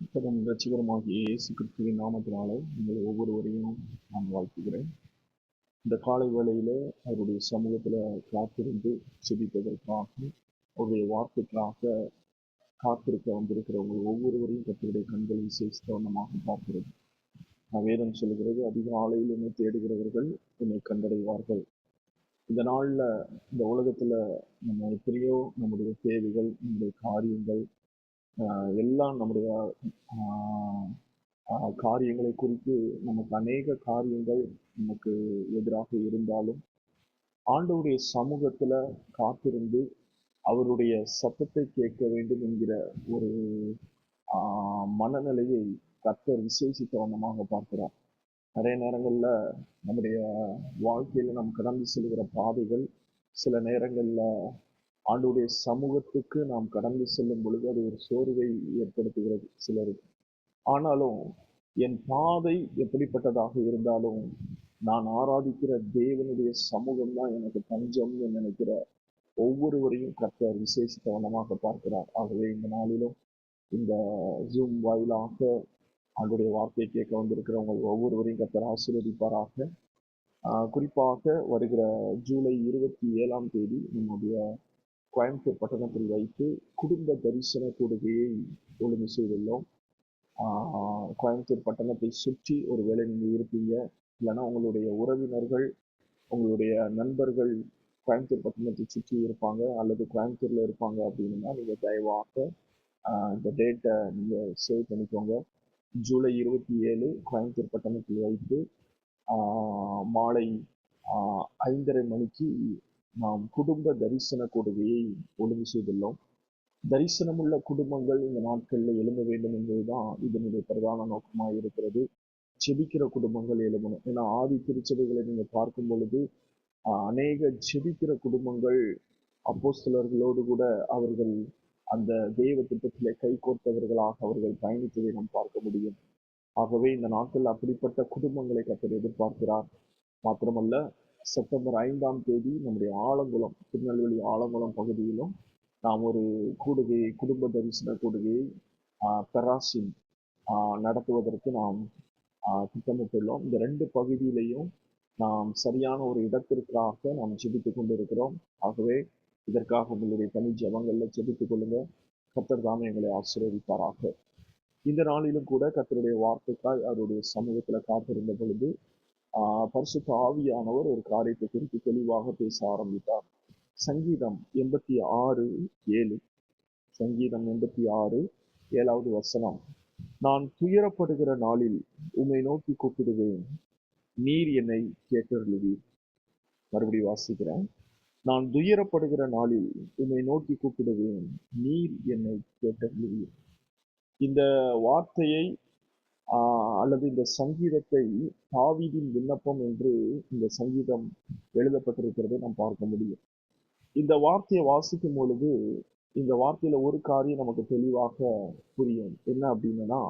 கர்த்தரும் ரட்சிகரமாகிய இயேசு கிறிஸ்துவின் நாமத்தினாலே உங்களை ஒவ்வொருவரையும் நான் வாழ்த்துகிறேன். இந்த காலை வேளையில் அவருடைய சமூகத்துல காத்திருந்து செபிப்பதற்காக அவருடைய வார்த்தைக்காக காத்திருக்க வந்திருக்கிற உங்கள் ஒவ்வொருவரையும் கத்தருடைய கண்களை சேஸ்தவனமாக பார்க்கிறது நான் வேதம் சொல்கிறது அதிகாலையில் என்னை தேடுகிறவர்கள் என்னை கண்டடைவார்கள். இந்த நாளில் இந்த உலகத்தில் நம்ம எத்தனையோ நம்முடைய தேவைகள் நம்முடைய காரியங்கள் எல்லாம் நம்முடைய காரியங்களை குறித்து நமக்கு அநேக காரியங்கள் நமக்கு எதிராக இருந்தாலும் ஆண்டவருடைய சமூகத்துல காத்திருந்து அவருடைய சத்தத்தை கேட்க வேண்டும் என்கிற ஒரு மனநிலையை கர்த்தர் விசேஷித்த வண்ணமாக பார்க்கிறார். நிறைய நேரங்களில் நம்முடைய வாழ்க்கையில் நாம் கடந்து செல்கிற பாதைகள் சில நேரங்களில் ஆண்டுடைய சமூகத்துக்கு நாம் கடந்து செல்லும் பொழுது அது ஒரு சோர்வை ஏற்படுத்துகிறது சிலருக்கு. ஆனாலும் என் பாதை எப்படிப்பட்டதாக இருந்தாலும் நான் ஆராதிக்கிற தேவனுடைய சமூகம் தான் எனக்கு தஞ்சம்னு நினைக்கிற ஒவ்வொருவரையும் கர்த்தர் விசேஷித்தவனமாக பார்க்கிறார். ஆகவே இந்த நாளிலும் இந்த ஜூம் வாயிலாக அவருடைய வார்த்தையை கேட்க வந்திருக்கிறவங்க ஒவ்வொருவரையும் கர்த்தர் ஆசீர்வதிப்பாராக. குறிப்பாக வருகிற ஜூலை இருபத்தி ஏழாம் தேதி நம்முடைய கோயம்புத்தூர் பட்டணத்தில் வைத்து குடும்ப தரிசன கூடுகையை ஒழுங்கு செய்துள்ளோம். கோயம்புத்தூர் பட்டணத்தை சுற்றி ஒரு வேளை நீங்கள் இருப்பீங்க. இல்லைன்னா உங்களுடைய உறவினர்கள் உங்களுடைய நண்பர்கள் கோயம்புத்தூர் பட்டணத்தை சுற்றி இருப்பாங்க அல்லது கோயம்புத்தூரில் இருப்பாங்க அப்படின்னா நீங்கள் தயவாக இந்த டேட்டை நீங்கள் சேவ் பண்ணிக்கோங்க. ஜூலை இருபத்தி ஏழு கோயம்புத்தூர் பட்டணத்தில் வைத்து மாலை ஐந்தரை மணிக்கு நாம் குடும்ப தரிசன கொடுவையை ஒழுங்கு செய்துள்ளோம். தரிசனமுள்ள குடும்பங்கள் இந்த நாட்களில் எழும்ப வேண்டும் என்பதுதான் இதனுடைய பிரதான நோக்கமாக இருக்கிறது. செபிக்கிற குடும்பங்கள் எழும்பணும். ஏன்னா ஆதி திருச்சபைகளை நீங்கள் பார்க்கும் பொழுது அநேக செபிக்கிற குடும்பங்கள் அப்போஸ்தலர்களோடு கூட அவர்கள் அந்த தெய்வ திட்டத்தில் கை கோர்த்தவர்களாக அவர்கள் பயணித்ததை நாம் பார்க்க முடியும். ஆகவே இந்த நாட்கள் அப்படிப்பட்ட குடும்பங்களை கத்தர் எதிர்பார்க்கிறார். மாத்திரமல்ல செப்டம்பர் ஐந்தாம் தேதி நம்முடைய ஆலங்குளம் திருநெல்வேலி ஆலங்குளம் பகுதியிலும் நாம் ஒரு கூடுகையை குடும்ப தரிசன கூடுகையை பெராசின் நடத்துவதற்கு நாம் திட்டமிட்டுள்ளோம். இந்த ரெண்டு பகுதியிலையும் நாம் சரியான ஒரு இடத்திற்காக நாம் செபித்து கொண்டிருக்கிறோம். ஆகவே இதற்காக உங்களுடைய தனி ஜபங்களில் செபித்துக் கொள்ளுங்க. கத்தர் தாமே எங்களை ஆசீர்வதிப்பாராக. இந்த நாளிலும் கூட கத்தருடைய வார்த்தைக்காய் அவருடைய சமூகத்தில் காத்திருந்த பொழுது பரிசுத்த ஆவியானவர் ஒரு காரியத்தை குறித்து தெளிவாக பேச ஆரம்பித்தார். சங்கீதம் எண்பத்தி ஆறு ஏழு. சங்கீதம் எண்பத்தி ஆறு ஏழாவது வசனம். நான் துயரப்படுகிற நாளில் உம்மை நோக்கி கூப்பிடுவேன். நீர் என்னை கேட்டருளுவீர். மறுபடி வாசிக்கிறேன். நான் துயரப்படுகிற நாளில் உம்மை நோக்கி கூப்பிடுவேன். நீர் என்னை கேட்டருளுவீர். இந்த வார்த்தையை அல்லது இந்த சங்கீதத்தை தாவீதின் விண்ணப்பம் என்று இந்த சங்கீதம் எழுதப்பட்டிருக்கிறதை நாம் பார்க்க முடியும். இந்த வார்த்தையை வாசிக்கும் பொழுது இந்த வார்த்தையில ஒரு காரியம் நமக்கு தெளிவாக புரியும். என்ன அப்படின்னா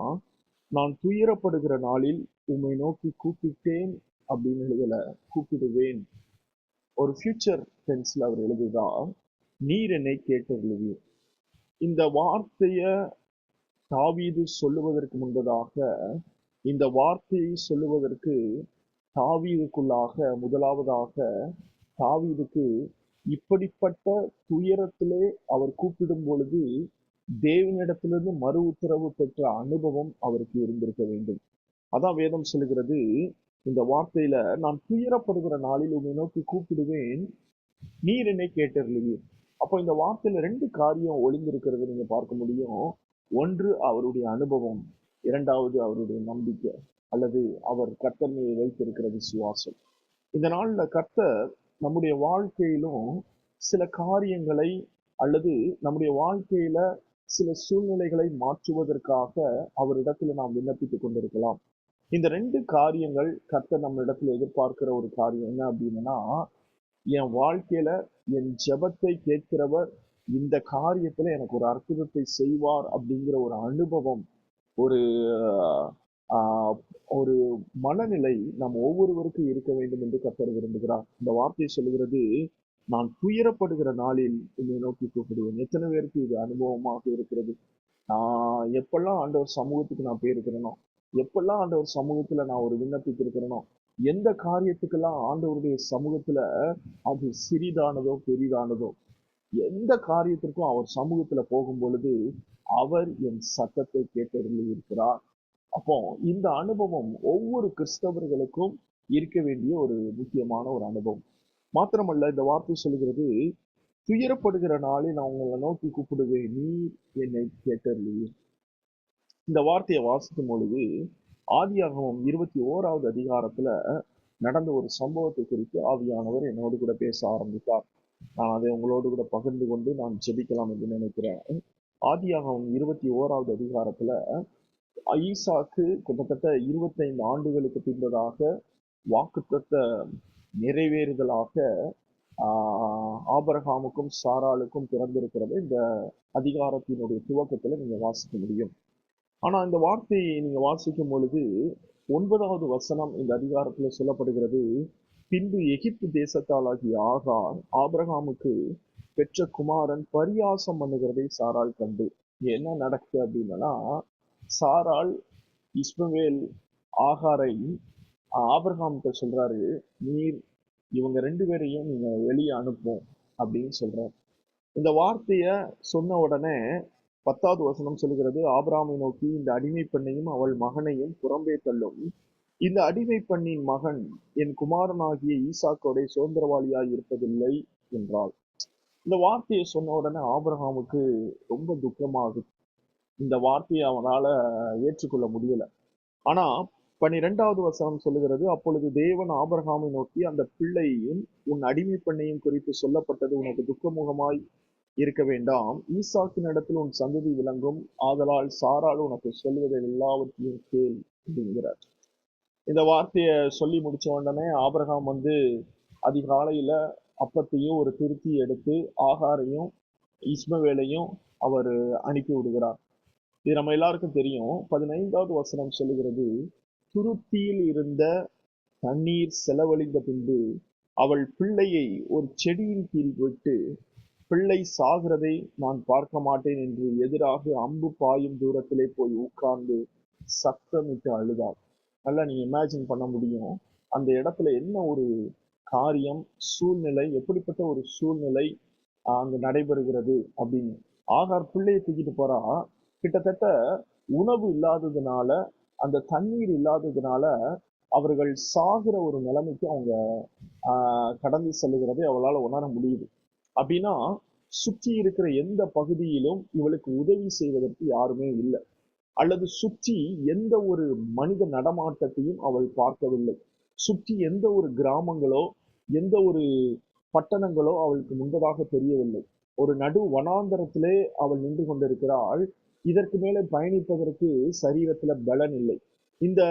நான் துயரப்படுகிற நாளில் உம்மை நோக்கி கூப்பிட்டேன் அப்படின்னு எழுதல கூப்பிடுவேன். ஒரு ஃபியூச்சர் டென்ஸ்ல அவர் எழுதுதா நீர் என்னை கேட்டு எழுதி இந்த வார்த்தைய தாவீது சொல்லுவதற்கு முன்பதாக இந்த வார்த்தையை சொல்லுவதற்கு தாவீதுக்குள்ளாக முதலாவதாக தாவீதுக்கு இப்படிப்பட்ட துயரத்திலே அவர் கூப்பிடும் பொழுது தேவனிடத்திலிருந்து மறு உத்தரவு பெற்ற அனுபவம் அவருக்கு இருந்திருக்க வேண்டும். அதான் வேதம் சொல்லுகிறது. இந்த வார்த்தையில நான் துயரப்படுகிற நாளில் உன்னை நோக்கி கூப்பிடுவேன். நீர் என்னை கேட்டறிவீர் அப்போ இந்த வார்த்தையில ரெண்டு காரியம் ஒளிந்திருக்கிறது நீங்க பார்க்க முடியும். ஒன்று அவருடைய அனுபவம் இரண்டாவது அவருடைய நம்பிக்கை அல்லது அவர் கர்த்தர் மீது வைத்திருக்கிற விசுவாசம் இந்த நாளில் கர்த்தர் நம்முடைய வாழ்க்கையிலும் சில காரியங்களை அல்லது நம்முடைய வாழ்க்கையில சில சூழ்நிலைகளை மாற்றுவதற்காக அவரிடத்துல நாம் விண்ணப்பித்துக் கொண்டிருக்கலாம். இந்த ரெண்டு காரியங்கள் கர்த்தர் நம்ம இடத்துல எதிர்பார்க்கிற ஒரு காரியம் என்ன அப்படின்னா என் வாழ்க்கையில என் ஜெபத்தை கேட்கிறவர் இந்த காரியத்துல எனக்கு ஒரு அற்புதத்தை செய்வார் அப்படிங்கிற ஒரு அனுபவம் ஒரு ஒரு மனநிலை நம் ஒவ்வொருவருக்கும் இருக்க வேண்டும் என்று கர்த்தர் விரும்புகிறார். இந்த வார்த்தை சொல்கிறது நான் துயரப்படுகிற நாளில் என்னை நோக்கி கூப்பிடுவேன். எத்தனை பேருக்கு இது அனுபவமாக இருக்கிறது? நான் எப்பெல்லாம் ஆண்டவர் சமூகத்துக்கு நான் போயிருக்கிறேனோ எப்பெல்லாம் ஆண்டவர் சமூகத்துல நான் ஒரு விண்ணப்பித்திருக்கிறேனோ எந்த காரியத்துக்கெல்லாம் ஆண்டவருடைய சமூகத்துல அது சிறிதானதோ பெரிதானதோ எந்த காரியத்திற்கும் அவர் சமூகத்துல போகும் பொழுது அவர் என் சத்தத்தை கேட்டறிந்து இருக்கிறார் அப்போ இந்த அனுபவம் ஒவ்வொரு கிறிஸ்தவர்களுக்கும் இருக்க வேண்டிய ஒரு முக்கியமான ஒரு அனுபவம். மாத்திரமல்ல இந்த வார்த்தை சொல்கிறது துயரப்படுகிற நாளில் நான் உங்களை நோக்கி கூப்பிடுவேன் நீ என்னை கேட்டறியீர் இந்த வார்த்தையை வாசிக்கும் பொழுது ஆதியாகமம் இருபத்தி ஓராவது அதிகாரத்துல நடந்த ஒரு சம்பவத்தை குறித்து ஆவியானவர் என்னோடு கூட பேச ஆரம்பித்தார். நான் அதை உங்களோடு கூட பகிர்ந்து கொண்டு நான் ஜெபிக்கலாம் என்று நினைக்கிறேன். ஆதியாகமம் இருபத்தி ஓராவது அதிகாரத்துல ஐசாக்கு கிட்டத்தட்ட இருபத்தைந்து ஆண்டுகளுக்கு பின்பதாக வாக்குத்தத்த நிறைவேறுதலாக ஆபரகாமுக்கும் சாராளுக்கும் பிறந்திருக்கிறது. இந்த அதிகாரத்தினுடைய துவக்கத்துல நீங்க வாசிக்க முடியும். ஆனா இந்த வார்த்தையை நீங்க வாசிக்கும் பொழுது ஒன்பதாவது வசனம் இந்த அதிகாரத்துல சொல்லப்படுகிறது. பின்பு எகிப்து தேசத்தாலாகிய ஆகார் ஆபிரகாமுக்கு பெற்ற குமாரன் பரியாசம் பண்ணுகிறதை சாரால் கண்டு. என்ன நடக்குது அப்படின்னா சாரால் இஸ்மவேல் ஆகாரை ஆபிரகாம்கிட்ட சொல்றாரு நீர் இவங்க ரெண்டு பேரையும் நீங்க வெளியே அனுப்பும் அப்படின்னு சொல்றாரு. இந்த வார்த்தைய சொன்ன உடனே பத்தாவது வசனம் சொல்கிறது ஆபிராமை நோக்கி இந்த அடிமை பெண்ணையும் அவள் மகனையும் புறம்பே தள்ளும். இந்த அடிமை பெண்ணின் மகன் என் குமாரனாகிய ஈசாக்கோடைய சுதந்திரவாளியாய் இருப்பதில்லை என்றாள். இந்த வார்த்தையை சொன்ன உடனே ஆபிரகாமுக்கு ரொம்ப துக்கமாகுது. இந்த வார்த்தையை அவனால ஏற்றுக்கொள்ள முடியல. ஆனா பன்னிரெண்டாவது வசனம் சொல்லுகிறது அப்பொழுது தேவன் ஆபரகாமை நோக்கி அந்த பிள்ளையையும் உன் அடிமை பெண்ணையும் குறித்து சொல்லப்பட்டது உனக்கு துக்கமுகமாய் இருக்க வேண்டாம். ஈசாக்கின் இடத்தில் உன் சந்ததி விளங்கும். ஆதலால் சாரால் உனக்கு சொல்வதை எல்லாவற்றையும் கேள் அப்படிங்கிறார் இந்த வார்த்தையை சொல்லி முடிச்ச உடனே ஆபிரகாம் வந்து அதிகாலையில் அப்பத்தையும் ஒரு திருத்தி எடுத்து ஆகாரையும் இஸ்மவேலையும் அவர் அனுப்பி விடுகிறார். இது நம்ம எல்லாருக்கும் தெரியும். பதினைந்தாவது வசனம் சொல்லுகிறது துருத்தியில் இருந்த தண்ணீர் செலவழிந்த பின்பு அவள் பிள்ளையை ஒரு செடியின் கீழ் விட்டு பிள்ளை சாகிறதை நான் பார்க்க மாட்டேன் என்று எதிராக அம்பு பாயும் தூரத்திலே போய் உட்கார்ந்து சத்தமிட்டு அழுதாள். நல்லா நீங்கள் இமேஜின் பண்ண முடியும். அந்த இடத்துல என்ன ஒரு காரியம் சூழ்நிலை எப்படிப்பட்ட ஒரு சூழ்நிலை அங்கே நடைபெறுகிறது அப்படின்னு. ஆகார் பிள்ளையை தூக்கிட்டு போறா. கிட்டத்தட்ட உணவு இல்லாததுனால அந்த தண்ணீர் இல்லாததுனால அவர்கள் சாகிற ஒரு நிலைமைக்கு அவங்க கடந்து செல்லுகிறதை அவளால் உணர முடியுது. அப்படின்னா சுற்றி இருக்கிற எந்த பகுதியிலும் இவளுக்கு உதவி செய்வதற்கு யாருமே இல்லை. அல்லது சுற்றி எந்த ஒரு மனித நடமாட்டத்தையும் அவள் பார்க்கவில்லை. சுற்றி எந்த ஒரு கிராமங்களோ எந்த ஒரு பட்டணங்களோ அவளுக்கு முன்பதாக தெரியவில்லை. ஒரு நடு வனாந்தரத்திலே அவள் நின்று கொண்டிருக்கிறாள். இதற்கு மேலே பயணிப்பதற்கு சரீரத்துல பலன் இல்லை. இந்த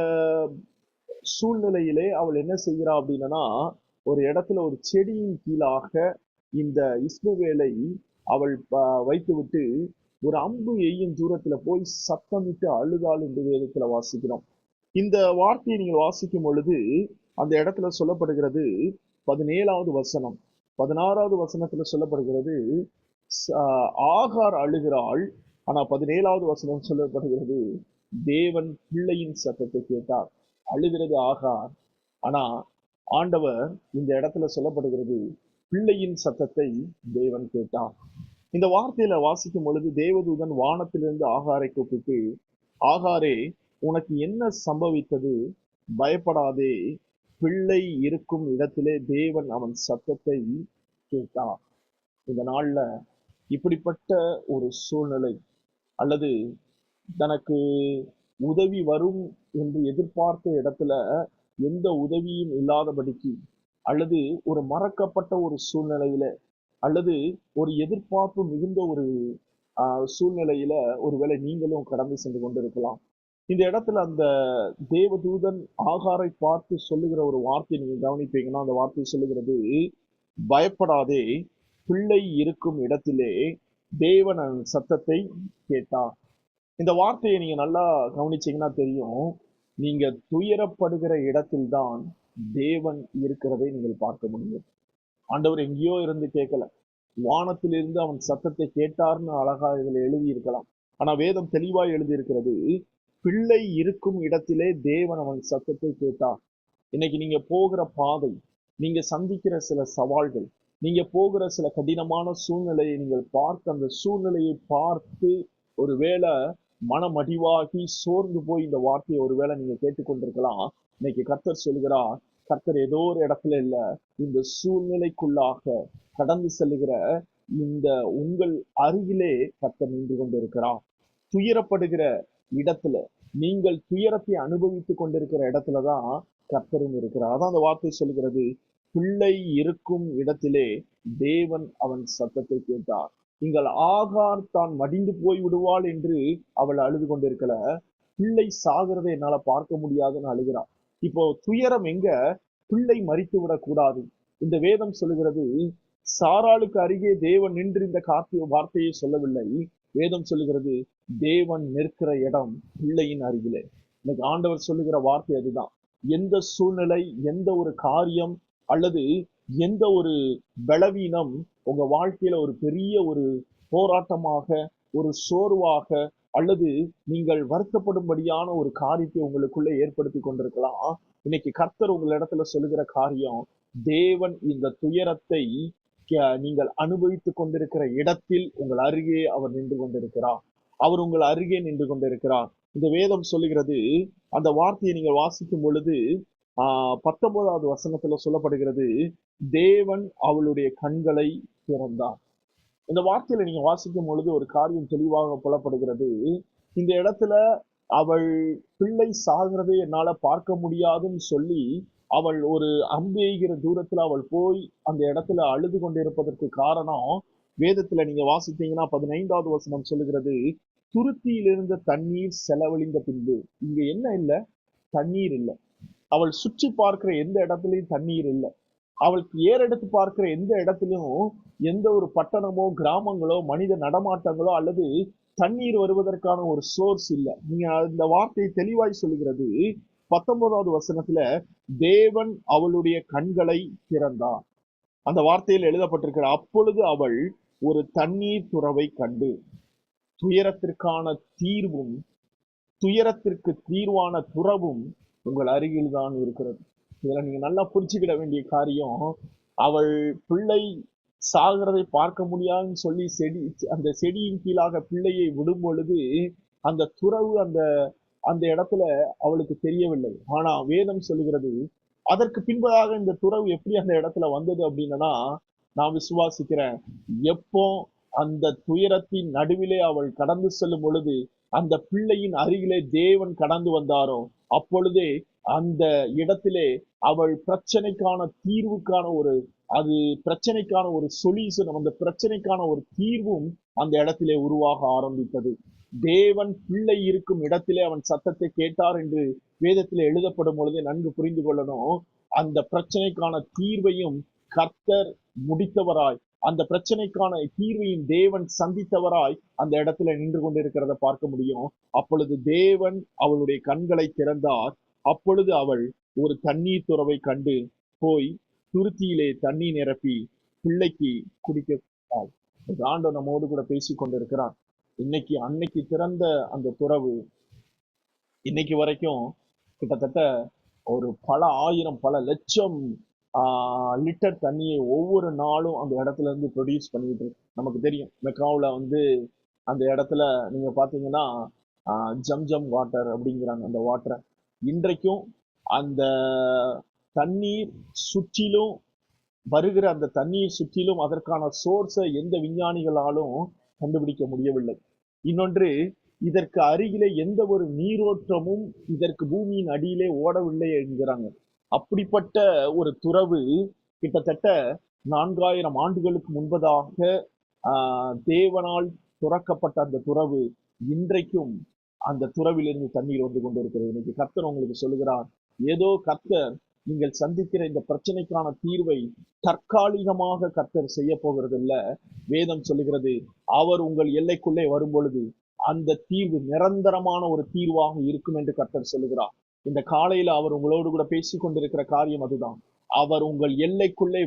சூழ்நிலையிலே அவள் என்ன செய்கிறா அப்படின்னா ஒரு இடத்துல ஒரு செடியின் கீழாக இந்த இஸ்மவேலை அவள் ப- வைத்துவிட்டு ஒரு அம்பு எய்யும் தூரத்துல போய் சத்தமிட்டு அழுதாள் என்று வேதத்துல வாசிக்கிறோம். இந்த வார்த்தையை நீங்கள் வாசிக்கும் பொழுது அந்த இடத்துல சொல்லப்படுகிறது பதினேழாவது வசனம். பதினாறாவது வசனத்துல சொல்லப்படுகிறது ச- ஆகார் அழுகிறாள். ஆனா பதினேழாவது வசனம் சொல்லப்படுகிறது தேவன் பிள்ளையின் சத்தத்தை கேட்டார். அழுகிறது ஆகார். ஆனா ஆண்டவர் இந்த இடத்துல சொல்லப்படுகிறது பிள்ளையின் சத்தத்தை தேவன் கேட்டார். இந்த வார்த்தையில வாசிக்கும் பொழுது தேவதூதன் வானத்திலிருந்து ஆகாரை கூப்பிட்டு ஆகாரே உனக்கு என்ன சம்பவித்தது? பயப்படாதே. பிள்ளை இருக்கும் இடத்திலே தேவன் அவன் சத்தத்தை கேட்டார் இந்த நாள்ல இப்படிப்பட்ட ஒரு சூழ்நிலை அல்லது தனக்கு உதவி வரும் என்று எதிர்பார்த்த இடத்துல எந்த உதவியும் இல்லாதபடிக்கு அல்லது ஒரு மறக்கப்பட்ட ஒரு சூழ்நிலையில அல்லது ஒரு எதிர்பார்ப்பு மிகுந்த ஒரு சூழ்நிலையில ஒருவேளை நீங்களும் கடந்து சென்று கொண்டிருக்கலாம். இந்த இடத்துல அந்த தேவதூதன் ஆகாரை பார்த்து சொல்லுகிற ஒரு வார்த்தையை நீங்க கவனிப்பீங்கன்னா அந்த வார்த்தை சொல்லுகிறது பயப்படாதே பிள்ளை இருக்கும் இடத்திலே தேவன் சத்தத்தை கேட்டான் இந்த வார்த்தையை நீங்க நல்லா கவனிச்சீங்கன்னா தெரியும் நீங்க துயரப்படுகிற இடத்தில்தான் தேவன் இருக்கிறதை நீங்கள் பார்க்க முடியும். ஆண்டவர் எங்கேயோ இருந்து கேட்கல. வானத்திலிருந்து அவன் சத்தத்தை கேட்டார்னு அழகா இதுல எழுதி இருக்கலாம் ஆனா வேதம் தெளிவாய் எழுதியிருக்கிறது பிள்ளை இருக்கும் இடத்திலே தேவன் அவன் சத்தத்தை கேட்டார். இன்னைக்கு நீங்க போகிற பாதை நீங்க சந்திக்கிற சில சவால்கள் நீங்க போகிற சில கடினமான சூழ்நிலையை நீங்கள் பார்த்து அந்த சூழ்நிலையை பார்த்து ஒருவேளை மனமடிவாகி சோர்ந்து போய் இந்த வார்த்தையை ஒருவேளை நீங்க கேட்டுக்கொண்டிருக்கலாம். இன்னைக்கு கர்த்தர் சொல்கிறார் கர்த்தர் ஏதோ ஒரு இடத்துல இல்ல இந்த சூழ்நிலைக்குள்ளாக கடந்து செல்லுகிற இந்த உங்கள் அருகிலே கர்த்தர் நின்று கொண்டிருக்கிறார். துயரப்படுகிற இடத்துல நீங்கள் துயரத்தை அனுபவித்துக் கொண்டிருக்கிற இடத்துலதான் கர்த்தரும் இருக்கிறார். அதான் அந்த வார்த்தை சொல்கிறது பிள்ளை இருக்கும் இடத்திலே தேவன் அவன் சத்தத்தை கேட்டார். நீங்கள் ஆகார் தான் மடிந்து போய் விடுவாள் என்று அவள் அழுது கொண்டிருக்கல. பிள்ளை சாகிறதை என்னால பார்க்க முடியாதுன்னு அழுகிறான் இப்போ துயரம் எங்க? பிள்ளை மறித்து விடக்கூடாது. இந்த வேதம் சொல்லுகிறது சாராளுக்கு அருகே தேவன் நின்று இந்த காத்திய வார்த்தையை சொல்லவில்லை. வேதம் சொல்லுகிறது தேவன் நிற்கிற இடம் பிள்ளையின் அருகிலே. இன்னைக்கு ஆண்டவர் சொல்லுகிற வார்த்தை அதுதான். எந்த சூழ்நிலை எந்த ஒரு காரியம் அல்லது எந்த ஒரு பலவீனம் உங்க வாழ்க்கையில ஒரு பெரிய ஒரு போராட்டமாக ஒரு சோர்வாக அல்லது நீங்கள் வருத்தப்படும்படியான ஒரு காரியத்தை உங்களுக்குள்ள ஏற்படுத்தி கொண்டிருக்கலாம். இன்னைக்கு கர்த்தர் உங்களிடத்துல சொல்லுகிற காரியம் தேவன் இந்த துயரத்தை நீங்கள் அனுபவித்துக் கொண்டிருக்கிற இடத்தில் உங்கள் அருகே அவர் நின்று கொண்டிருக்கிறார். அவர் உங்கள் அருகே நின்று கொண்டிருக்கிறார். இந்த வேதம் சொல்லுகிறது அந்த வார்த்தையை நீங்கள் வாசிக்கும் பொழுது ஆஹ் பத்தொன்பதாவது வசனத்துல சொல்லப்படுகிறது தேவன் அவளுடைய கண்களை திறந்தார். இந்த வார்த்தையில நீங்க வாசிக்கும் பொழுது ஒரு காரியம் தெளிவாக புலப்படுகிறது. இந்த இடத்துல அவள் பிள்ளை சாகிறதை என்னால பார்க்க முடியாதுன்னு சொல்லி அவள் ஒரு அம்பெய்கிற தூரத்துல அவள் போய் அந்த இடத்துல அழுது கொண்டிருப்பதற்கு காரணம் வேதத்துல நீங்க வாசித்தீங்கன்னா பதினைந்தாவது வசனம் சொல்லுகிறது துருத்தியில் இருந்த தண்ணீர் செலவழிந்த பின்பு. இங்க என்ன இல்லை? தண்ணீர் இல்லை. அவள் சுற்றி பார்க்கிற எந்த இடத்துலயும் தண்ணீர் இல்லை. அவளுக்கு ஏறெடுத்து பார்க்கிற எந்த இடத்துலையும் எந்த ஒரு பட்டணமோ கிராமங்களோ மனித நடமாட்டங்களோ அல்லது தண்ணீர் வருவதற்கான ஒரு சோர்ஸ் இல்லை. நீங்க அந்த வார்த்தையை தெளிவாய் சொல்லுகிறது. பத்தொன்பதாவது வசனத்துல தேவன் அவளுடைய கண்களை திறந்தார் அந்த வார்த்தையில் எழுதப்பட்டிருக்கிற அப்பொழுது அவள் ஒரு தண்ணீர் துறவை கண்டு துயரத்திற்கான தீர்வும் துயரத்திற்கு தீர்வான துறவும் உங்கள் அருகில் தான் இருக்கிறது. இதுல நீங்க நல்லா புரிஞ்சுக்கிட வேண்டிய காரியம் அவள் பிள்ளை சாகிறதை பார்க்க முடியாதுன்னு சொல்லி செடி அந்த செடியின் கீழாக பிள்ளையை விடும் பொழுது அந்த துறவு அந்த அந்த இடத்துல அவளுக்கு தெரியவில்லை. ஆனா வேதம் சொல்லுகிறது அதற்கு பின்பதாக இந்த துறவு எப்படி அந்த இடத்துல வந்தது அப்படின்னா நான் விசுவாசிக்கிறேன். எப்போ அந்த துயரத்தின் நடுவிலே அவள் கடந்து செல்லும் பொழுது அந்த பிள்ளையின் அருகிலே தேவன் கடந்து வந்தாரோ அப்பொழுதே அந்த இடத்திலே அவள் பிரச்சனைக்கான தீர்வுக்கான ஒரு அது பிரச்சனைக்கான ஒரு சொல்யூஷனும் அந்த பிரச்சனைக்கான ஒரு தீர்வும் அந்த இடத்திலே உருவாக ஆரம்பித்தது. தேவன் பிள்ளை இருக்கும் இடத்திலே அவன் சத்தத்தை கேட்டார் என்று வேதத்தில் எழுதப்படும் பொழுதே நன்கு புரிந்து கொள்ளணும். அந்த பிரச்சனைக்கான தீர்வையும் கர்த்தர் முடித்தவராய் அந்த பிரச்சனைக்கான தீர்வையும் தேவன் சந்தித்தவராய் அந்த இடத்துல நின்று கொண்டிருக்கிறத பார்க்க முடியும். அப்பொழுது தேவன் அவளுடைய கண்களை திறந்தார். அப்பொழுது அவள் ஒரு தண்ணீர் துறவை கண்டு போய் துருத்தியிலே தண்ணீர் நிரப்பி பிள்ளைக்கு குடிக்க ஆண்டோ நம்மோடு கூட பேசி கொண்டிருக்கிறான் இன்னைக்கு அன்னைக்கு திறந்த அந்த துறவு இன்னைக்கு வரைக்கும் கிட்டத்தட்ட ஒரு பல ஆயிரம் பல லட்சம் லிட்டர் தண்ணியை ஒவ்வொரு நாளும் அந்த இடத்துல இருந்து ப்ரொடியூஸ் பண்ணிட்டு இருக்கு. நமக்கு தெரியும். மெக்காவில் வந்து அந்த இடத்துல நீங்க பாத்தீங்கன்னா ஜம் ஜம் வாட்டர் அப்படிங்கிறாங்க அந்த வாட்டரை இன்றைக்கும் அந்த தண்ணீர் சுற்றிலும் வருகிற அந்த தண்ணீர் சுற்றிலும் அதற்கான சோர்ஸை எந்த விஞ்ஞானிகளாலும் கண்டுபிடிக்க முடியவில்லை. இன்னொன்று இதற்கு அருகிலே எந்த ஒரு நீரோட்டமும் இதற்கு பூமியின் அடியிலே ஓடவில்லை என்கிறாங்க. அப்படிப்பட்ட ஒரு துறவு கிட்டத்தட்ட நான்காயிரம் ஆண்டுகளுக்கு முன்பதாக தேவனால் துறக்கப்பட்ட அந்த துறவு இன்றைக்கும் அந்த துறவிலிருந்து தண்ணீர் வந்து கொண்டிருக்கிறது. இன்னைக்கு கர்த்தர் உங்களுக்கு சொல்லுகிறார் ஏதோ கர்த்தர் நீங்கள் சந்திக்கிற இந்த பிரச்சனைக்கான தீர்வை தற்காலிகமாக கர்த்தர் செய்ய போகிறது இல்ல வேதம் சொல்லுகிறது அவர் உங்கள் எல்லைக்குள்ளே வரும் பொழுது அந்த தீர்வு நிரந்தரமான ஒரு தீர்வாக இருக்கும் என்று கர்த்தர் சொல்லுகிறார். இந்த காலையில அவர் உங்களோடு கூட பேசி கொண்டிருக்கிற காரியம் அதுதான். அவர் உங்கள் எல்லைக்குள்ளே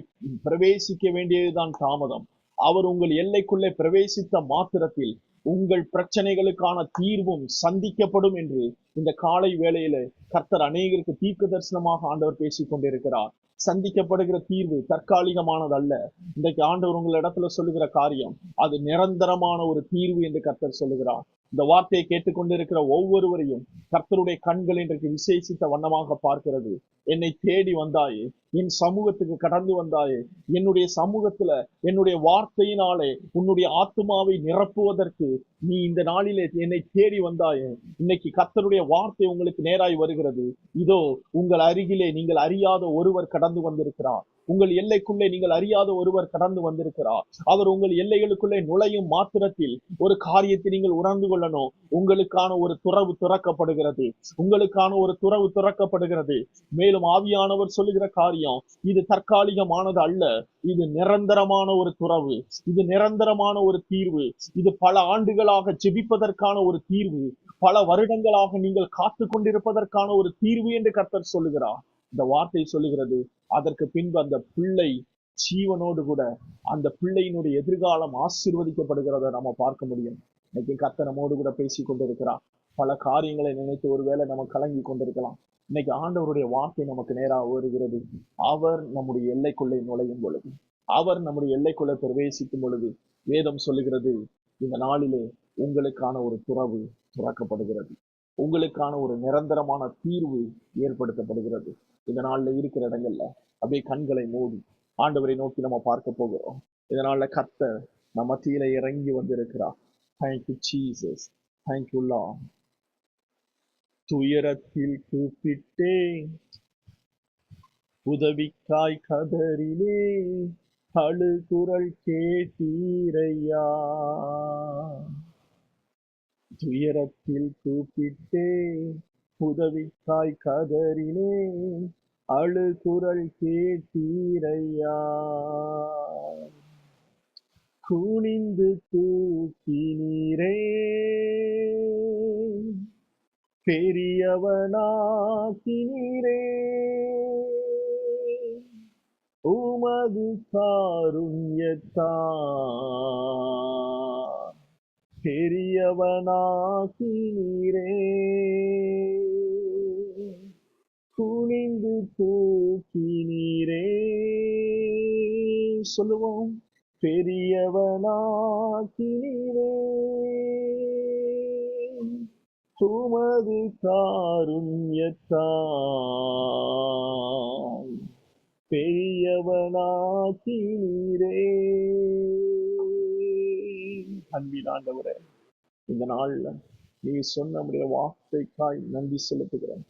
பிரவேசிக்க வேண்டியதுதான் தாமதம். அவர் உங்கள் எல்லைக்குள்ளே பிரவேசித்த மாத்திரத்தில் உங்கள் பிரச்சனைகளுக்கான தீர்வும் சந்திக்கப்படும் என்று இந்த காலை வேளையில கர்த்தர் அநேகருக்கு தீர்க்க தரிசனமாக ஆண்டவர் பேசிக் கொண்டிருக்கிறார். சந்திக்கப்படுகிற தீர்வு தற்காலிகமானதல்ல. இன்றைக்கு ஆண்டவர் உங்கள் இடத்துல சொல்லுகிற காரியம் அது நிரந்தரமான ஒரு தீர்வு என்று கர்த்தர் சொல்லுகிறார். இந்த வார்த்தையை கேட்டுக்கொண்டிருக்கிற ஒவ்வொருவரையும் கர்த்தருடைய கண்கள் இன்றைக்கு விசேஷித்த வண்ணமாக பார்க்கிறது. என்னை தேடி வந்தாயே என் சமூகத்துக்கு கடந்து வந்தாயே என்னுடைய சமூகத்துல என்னுடைய வார்த்தையினாலே உன்னுடைய ஆத்மாவை நிரப்புவதற்கு நீ இந்த நாளிலே என்னை தேடி வந்தாயே. இன்னைக்கு கத்தருடைய வார்த்தை உங்களுக்கு நேராய் வருகிறது. இதோ உங்கள் அருகிலே நீங்கள் அறியாத ஒருவர் கடந்து வந்திருக்கிறார். உங்கள் எல்லைக்குள்ளே நீங்கள் அறியாத ஒருவர் கடந்து வந்திருக்கிறார். அவர் உங்கள் எல்லைகளுக்குள்ளே நுழையும் மாத்திரத்தில் ஒரு காரியத்தை நீங்கள் உணர்ந்து கொள்ளணும். உங்களுக்கான ஒரு துறவு துறக்கப்படுகிறது. உங்களுக்கான ஒரு துறவு துறக்கப்படுகிறது. மேலும் ஆவியானவர் சொல்லுகிற காரியம் இது தற்காலிகமானது அல்ல. இது நிரந்தரமான ஒரு துறவு இது நிரந்தரமான ஒரு தீர்வு இது பல ஆண்டுகளாக ஜெபிப்பதற்கான ஒரு தீர்வு பல வருடங்களாக நீங்கள் காத்து கொண்டிருப்பதற்கான ஒரு தீர்வு என்று கர்த்தர் சொல்லுகிறார். இந்த வார்த்தை சொல்லுகிறது அதற்கு பின்பு அந்த பிள்ளை ஜீவனோடு கூட அந்த பிள்ளையினுடைய எதிர்காலம் ஆசீர்வதிக்கப்படுகிறத நம்ம பார்க்க முடியும். இன்னைக்கு கர்த்தர் நம்மோடு கூட பேசி கொண்டிருக்கிறார். பல காரியங்களை நினைத்து ஒருவேளை நம்ம கலங்கி கொண்டிருக்கலாம். இன்னைக்கு ஆண்டவருடைய வார்த்தை நமக்கு நேராக வருகிறது. அவர் நம்முடைய எல்லைக்குள்ளே நுழையும் பொழுது அவர் நம்முடைய எல்லைக்குள்ளே பிரவேசிக்கும் பொழுது வேதம் சொல்லுகிறது இந்த நாளிலே உங்களுக்கான ஒரு துறவு துறக்கப்படுகிறது. உங்களுக்கான ஒரு நிரந்தரமான தீர்வு ஏற்படுத்தப்படுகிறது. இந்த நாளில் இருக்கிற இடங்கள்ல அப்படியே கண்களை மூடி ஆண்டவரை நோக்கி நம்ம பார்க்க போகிறோம். இதனால கத்த நம்ம மத்தியில இறங்கி வந்திருக்கிறார். தேங்க்யூ ஜீசஸ் தேங்க்யூ லா துயரத்தில் கூப்பிட்டேன் உதவிக்காய் கதறிலே அழுகுரல் கேட்டீரையா? துயரத்தில் கூப்பிட்டே உதவிக்காய் கதறினே அழுகுரல் கேட்டீரையா? குனிந்து தூக்கினீரே. பெரியவனாக்கினீரே. உமது காருண்யத்தான் பெரியவனாக்கினீரே. குனிந்து தூக்கினீரே. சொல்லுவோம். பெரியவனாக்கினே உமது காருண்யத்தால் பெரியவனாக்கினீரே. அன்பின் இந்த நாள்ல நீ சொன்ன நம்முடைய வார்த்தைக்காய் நன்றி செலுத்துகிறேன்.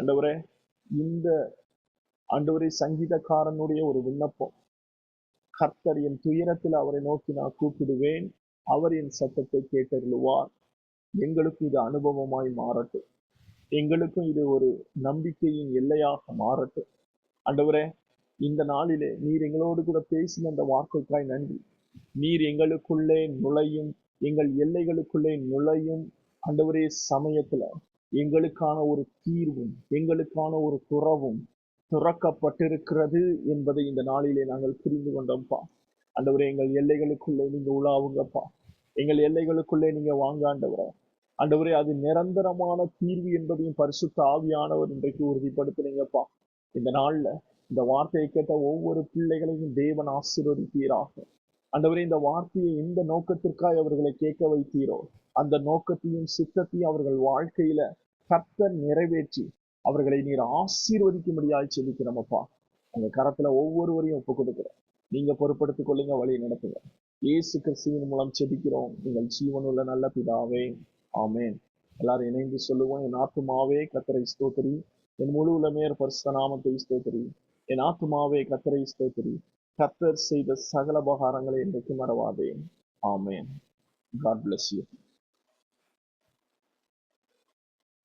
ஆண்டவரே இந்த ஆண்டவரே சங்கீதக்காரனுடைய ஒரு விண்ணப்பம். கர்த்தர் என் துயரத்தில் அவரை நோக்கி நான் கூப்பிடுவேன். அவர் என் சத்தத்தை கேட்டருளுவார். எங்களுக்கும் இது அனுபவமாய் மாறட்டும். எங்களுக்கும் இது ஒரு நம்பிக்கையின் எல்லையாக மாறட்டும். அண்டவரே இந்த நாளிலே நீர் எங்களோடு கூட பேசின அந்த வார்த்தைக்காய் நன்றி. நீர் எங்களுக்குள்ளே நுழையும் எங்கள் எல்லைகளுக்குள்ளே நுழையும் அண்டவரே சமயத்துல எங்களுக்கான ஒரு தீர்வும் எங்களுக்கான ஒரு துறவும் துறக்கப்பட்டிருக்கிறது என்பதை இந்த நாளிலே நாங்கள் புரிந்து கொண்டோம்ப்பா. ஆண்டவரே எங்கள் எல்லைகளுக்குள்ளே நீங்க உலாவுங்கப்பா. எங்கள் எல்லைகளுக்குள்ளே நீங்க வாங்க ஆண்டவரே. ஆண்டவரே அது நிரந்தரமான தீர்வு என்பதையும் பரிசுத்த ஆவியானவர் இன்றைக்கு உறுதிப்படுத்துனீங்கப்பா. இந்த நாள்ல இந்த வார்த்தையை கேட்ட ஒவ்வொரு பிள்ளைகளையும் தேவன் ஆசீர்வதிப்பீராக ஆண்டவரே இந்த வார்த்தையை எந்த நோக்கத்திற்காய் அவர்களை கேட்க வைத்தீரோ அந்த நோக்கத்தையும் சித்தத்தையும் அவர்கள் வாழ்க்கையில கர்த்தர் நிறைவேற்றி அவர்களை நீர் ஆசீர்வதிக்கும்படியாய் செலுக்கிறோமப்பா உங்க கரத்துல ஒவ்வொருவரையும் ஒப்பு கொடுக்குறோம். நீங்க பொறுப்படுத்திக் கொள்ளுங்க வழி நடத்துங்க. இயேசு கிறிஸ்துவின் மூலம் செபிக்கிறோம். நீங்கள் ஜீவனுள்ள நல்ல பிதாவே. ஆமேன். எல்லாரும் இணைந்து சொல்லுவோம் என் ஆத்துமாவே கத்தரை ஸ்தோத்திரி. என் முழு உலமேர் பரிசுத்த நாமத்தை ஸ்தோத்திரி. என் ஆத்துமாவே கத்தரை ஸ்தோத்திரி. கத்தர் செய்த சகல உபகாரங்களை இன்றைக்கு மறவாதே. ஆமேன். God bless you